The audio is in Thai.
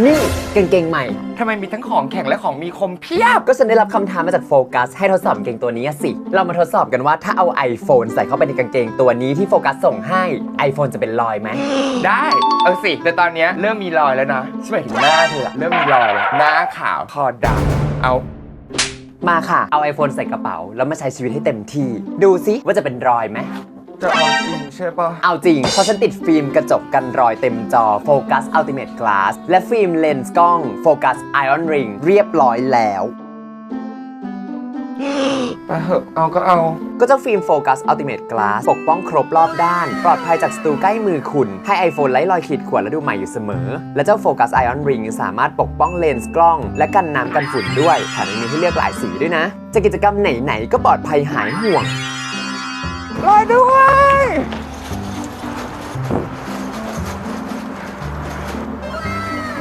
นี่กางเกงใหม่ ทำไมมีทั้งของแข็งและของมีคมเพียบ ก็ฉันได้รับคำถามมาจากโฟกัส ให้ทดสอบกางเกงตัวนี้อะสิ เรามาทดสอบกันว่าถ้าเอา iPhone ใส่เข้าไปในกางเกงตัวนี้ที่โฟกัสส่งให้ iPhone จะเป็นรอยไหม ได้ เอาสิ แต่ตอนเนี้ยเริ่มมีรอยแล้วนะใช่ไหมายถึงหน้าเธออะเริ่มมีรอยแล้ว หน้าขาวคอดำเอามาค่ะ เอา iPhone ใส่กระเป๋า แล้วมาใช้ชีวิตให้เต็มที่ ดูซิว่าจะเป็นรอยไหม จะเอาจริงใช่ปะเอาจริง เพราะฉันติดฟิล์มกระจกกันรอยเต็มจอ Focus Ultimate Glass และฟิล์มเลนส์กล้อง Focus Iron Ring เรียบร้อยแล้ว ไปเหอะเอาก็เอา ก็เจ้าฟิล์ม Focus Ultimate Glass ปกป้องครบรอบด้าน ปลอดภัยจากศัตรูใกล้มือคุณ ให้ iPhone ไร้รอยขีดข่วนและดูใหม่อยู่เสมอ และเจ้า Focus Iron Ring สามารถปกป้องเลนส์กล้อง และกันน้ำกันฝุ่นด้วยแถมยังมีให้เลือกหลายสีด้วยนะ จะกิจกรรมไหนๆก็ปลอดภัยหายห่วง รอยด้วย